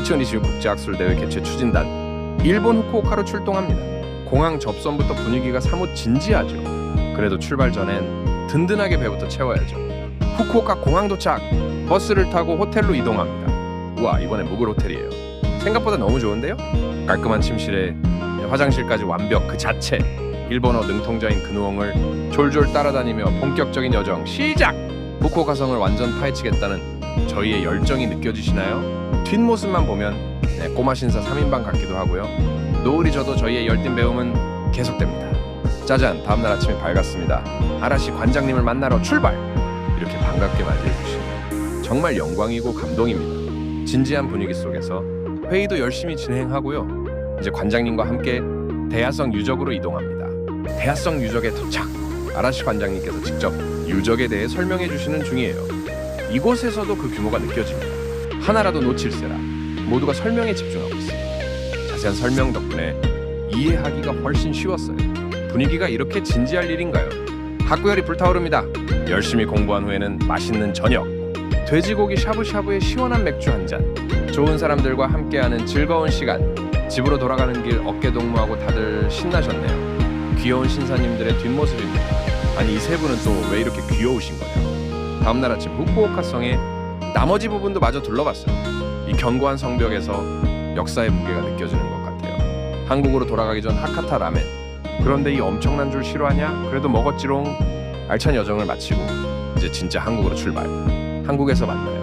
2022 국제학술대회 개최 추진단 일본 후쿠오카로 출동합니다. 공항 접선부터 분위기가 사뭇 진지하죠. 그래도 출발 전엔 든든하게 배부터 채워야죠. 후쿠오카 공항 도착. 버스를 타고 호텔로 이동합니다. 우와 이번엔 묵을 호텔이에요. 생각보다 너무 좋은데요? 깔끔한 침실에 화장실까지 완벽 그 자체. 일본어 능통자인 근우엉을 졸졸 따라다니며 본격적인 여정 시작. 후쿠오카 성을 완전 파헤치겠다는 저희의 열정이 느껴지시나요? 뒷모습만 보면 네, 꼬마 신사 3인방 같기도 하고요. 노을이 져도 저희의 열띤 배움은 계속됩니다. 짜잔 다음날 아침에 밝았습니다. 아라시 관장님을 만나러 출발. 이렇게 반갑게 맞이해주시니 정말 영광이고 감동입니다. 진지한 분위기 속에서 회의도 열심히 진행하고요. 이제 관장님과 함께 대야성 유적으로 이동합니다. 대야성 유적에 도착. 아라시 관장님께서 직접 유적에 대해 설명해 주시는 중이에요. 이곳에서도 그 규모가 느껴집니다. 하나라도 놓칠세라 모두가 설명에 집중하고 있어요. 자세한 설명 덕분에 이해하기가 훨씬 쉬웠어요. 분위기가 이렇게 진지할 일인가요? 학구열이 불타오릅니다. 열심히 공부한 후에는 맛있는 저녁, 돼지고기 샤브샤브에 시원한 맥주 한 잔, 좋은 사람들과 함께하는 즐거운 시간. 집으로 돌아가는 길 어깨 동무하고 다들 신나셨네요. 귀여운 신사님들의 뒷모습입니다. 아니 이 세 분은 또 왜 이렇게 귀여우신 거냐? 다음날 아침 후쿠오카 성의 나머지 부분도 마저 둘러봤어요. 이 견고한 성벽에서 역사의 무게가 느껴지는 것 같아요. 한국으로 돌아가기 전 하카타 라멘. 그런데 이 엄청난 줄 싫어하냐? 그래도 먹었지롱. 알찬 여정을 마치고 이제 진짜 한국으로 출발. 한국에서 만나요.